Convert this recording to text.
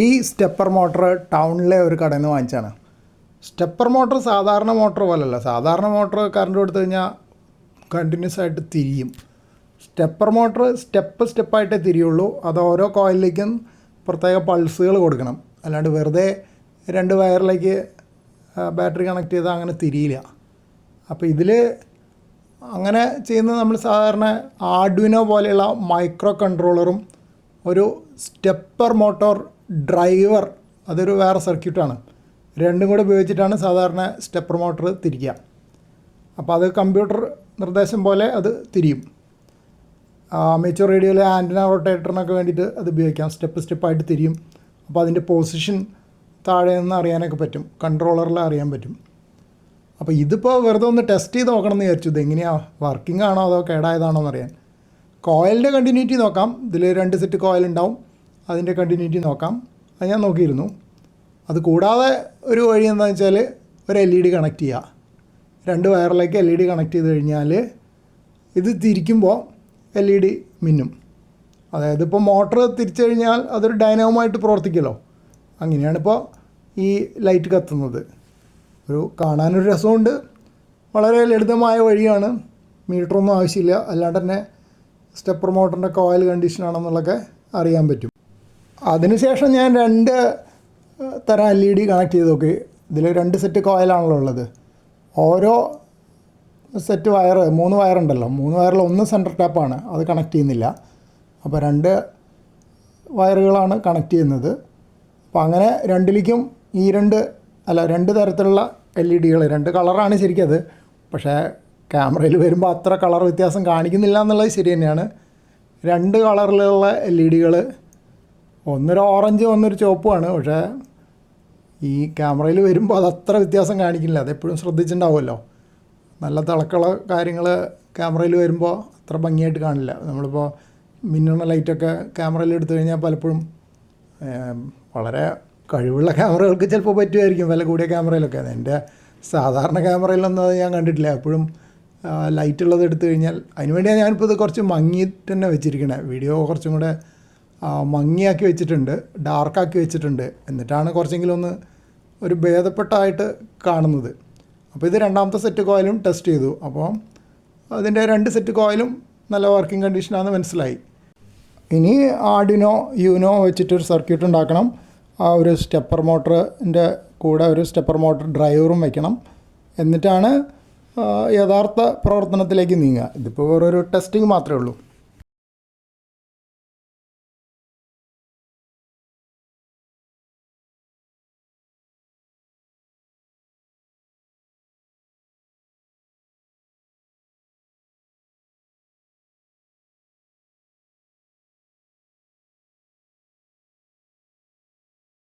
ഈ stepper motor ടൗണിലെ ഒരു കടയിൽ നിന്ന് വാങ്ങിച്ചാണ് സ്റ്റെപ്പർ മോട്ടർ സാധാരണ മോട്ടർ പോലല്ല. സാധാരണ മോട്ടർ കറണ്ട് കൊടുത്തു കഴിഞ്ഞാൽ കണ്ടിന്യൂസ് ആയിട്ട് തിരിയും. സ്റ്റെപ്പർ മോട്ടർ സ്റ്റെപ്പ് സ്റ്റെപ്പായിട്ടേ തിരിയുള്ളൂ. അത് ഓരോ കോയിലിലേക്കും പ്രത്യേക പൾസുകൾ കൊടുക്കണം. അല്ലാണ്ട് വെറുതെ രണ്ട് വയറിലേക്ക് ബാറ്ററി കണക്ട് ചെയ്താൽ അങ്ങനെ തിരിയില്ല. അപ്പോൾ ഇതിൽ അങ്ങനെ ചെയ്യുന്നത് നമ്മൾ സാധാരണ ആഡ്വിനോ പോലെയുള്ള മൈക്രോ കൺട്രോളറും ഒരു സ്റ്റെപ്പർ മോട്ടോർ ഡ്രൈവർ അതൊരു വേറെ സർക്യൂട്ടാണ്. രണ്ടും കൂടെ ഉപയോഗിച്ചിട്ടാണ് സാധാരണ സ്റ്റെപ്പർ മോട്ടർ തിരിക്കുക. അപ്പോൾ അത് കമ്പ്യൂട്ടർ നിർദ്ദേശം പോലെ അത് തിരിയും. അമേച്ചർ റേഡിയോയിലെ ആന്റന റൊട്ടേറ്ററിനൊക്കെ വേണ്ടിയിട്ട് അത് ഉപയോഗിക്കാം. സ്റ്റെപ്പ് സ്റ്റെപ്പായിട്ട് തിരിയും. അപ്പോൾ അതിന്റെ പൊസിഷൻ താഴെ നിന്ന് അറിയാനൊക്കെ പറ്റും. കൺട്രോളറിൽ അറിയാൻ പറ്റും. അപ്പോൾ ഇതിപ്പോൾ വെറുതെ ഒന്ന് ടെസ്റ്റ് ചെയ്ത് നോക്കണം എന്ന് വിചാരിച്ചു. ഇത് എങ്ങനെയാണ് വർക്കിംഗ് ആണോ അതോ കേടായതാണോ എന്നറിയാൻ. കോയിലിന്റെ കണ്ടിന്യൂറ്റി നോക്കാം. ഇതിൽ രണ്ട് സെറ്റ് കോയിൽ ഉണ്ടാവും. അതിന്റെ കണ്ടിന്യൂറ്റി നോക്കാം. അത് ഞാൻ നോക്കിയിരുന്നു. അത് കൂടാതെ ഒരു വഴി എന്താണെന്ന് വെച്ചാൽ ഒരു എൽ ഇ ഡി കണക്ട് ചെയ്യുക രണ്ട് വയറിലേക്ക് എൽ ഇ ഡി കണക്ട് ചെയ്ത് കഴിഞ്ഞാൽ ഇത് തിരിക്കുമ്പോൾ എൽ ഇ ഡി മിന്നും. അതായത് ഇപ്പോൾ മോട്ടർ തിരിച്ചു കഴിഞ്ഞാൽ അതൊരു ഡൈനാമോമായിട്ട് പ്രവർത്തിക്കുമല്ലോ അങ്ങനെയാണ് ഇപ്പോൾ ഈ ലൈറ്റ് കത്തുന്നത്. ഒരു കാണാനൊരു രസമുണ്ട്. വളരെ ലളിതമായ വഴിയാണ്. മീറ്ററൊന്നും ആവശ്യമില്ല. അല്ലാണ്ട് തന്നെ സ്റ്റെപ്പർ മോട്ടറിന്റെ കോയിൽ കണ്ടീഷനാണെന്നുള്ളതൊക്കെ അറിയാൻ പറ്റും. അതിനുശേഷം ഞാൻ രണ്ട് തരം എൽ ഇ ഡി കണക്ട് ചെയ്ത് നോക്കി ഇതിൽ രണ്ട് സെറ്റ് കോയിലാണല്ലോ ഉള്ളത്. ഓരോ സെറ്റ് വയർ മൂന്ന് വയറുണ്ടല്ലോ മൂന്ന് വയറിൽ ഒന്ന് സെന്റർ ടാപ്പാണ് അത് കണക്ട് ചെയ്യുന്നില്ല. അപ്പോൾ രണ്ട് വയറുകളാണ് കണക്ട് ചെയ്യുന്നത്. അപ്പോൾ അങ്ങനെ രണ്ടിലേക്കും ഈ രണ്ട് അല്ല രണ്ട് തരത്തിലുള്ള എൽ ഇ ഡികൾ രണ്ട് കളറാണ് ശരിക്കത് പക്ഷേ ക്യാമറയിൽ വരുമ്പോൾ അത്ര കളർ വ്യത്യാസം കാണിക്കുന്നില്ല എന്നുള്ളത് ശരി തന്നെയാണ്. രണ്ട് കളറിലുള്ള എൽ ഇ ഡികൾ ഒന്നൊരു ഓറഞ്ച് ഒന്നൊരു ചുവപ്പുമാണ്. പക്ഷേ ഈ ക്യാമറയിൽ വരുമ്പോൾ അതത്ര വ്യത്യാസം കാണിക്കില്ല അതെപ്പോഴും ശ്രദ്ധിച്ചിട്ടുണ്ടാവുമല്ലോ. നല്ല തിളക്കുള്ള കാര്യങ്ങൾ ക്യാമറയിൽ വരുമ്പോൾ അത്ര ഭംഗിയായിട്ട് കാണില്ല. നമ്മളിപ്പോൾ മിന്നുന്ന ലൈറ്റൊക്കെ ക്യാമറയിൽ എടുത്തു കഴിഞ്ഞാൽ പലപ്പോഴും വളരെ കഴിവുള്ള ക്യാമറകൾക്ക് ചിലപ്പോൾ പറ്റുമായിരിക്കും വില കൂടിയ ക്യാമറയിലൊക്കെ. എന്റെ സാധാരണ ക്യാമറയിലൊന്നും അത് ഞാൻ കണ്ടിട്ടില്ല. എപ്പോഴും ലൈറ്റ് ഉള്ളത് എടുത്തു കഴിഞ്ഞാൽ അതിനുവേണ്ടിയാണ് ഞാനിപ്പോൾ ഇത് കുറച്ച് മങ്ങിയിട്ട് തന്നെ വെച്ചിരിക്കണേ. വീഡിയോ കുറച്ചും കൂടെ മങ്ങിയാക്കി വെച്ചിട്ടുണ്ട് ഡാർക്കാക്കി വെച്ചിട്ടുണ്ട്. എന്നിട്ടാണ് കുറച്ചെങ്കിലും ഒന്ന് ഒരു ഭേദപ്പെട്ടായിട്ട് കാണുന്നത്. അപ്പോൾ ഇത് രണ്ടാമത്തെ സെറ്റ് കോയിലും ടെസ്റ്റ് ചെയ്തു. അപ്പോൾ അതിന്റെ രണ്ട് സെറ്റ് കോയിലും നല്ല വർക്കിംഗ് കണ്ടീഷനാണെന്ന് മനസ്സിലായി. ഇനി ആഡിനോ യൂനോ വെച്ചിട്ടൊരു സർക്യൂട്ട് ഉണ്ടാക്കണം. ആ ഒരു സ്റ്റെപ്പർ മോട്ടറിന്റെ കൂടെ ഒരു സ്റ്റെപ്പർ മോട്ടർ ഡ്രൈവറും വെക്കണം. എന്നിട്ടാണ് യഥാർത്ഥ പ്രവർത്തനത്തിലേക്ക് നീങ്ങുക. ഇതിപ്പോൾ വേറൊരു ടെസ്റ്റിംഗ് മാത്രമേ ഉള്ളൂ.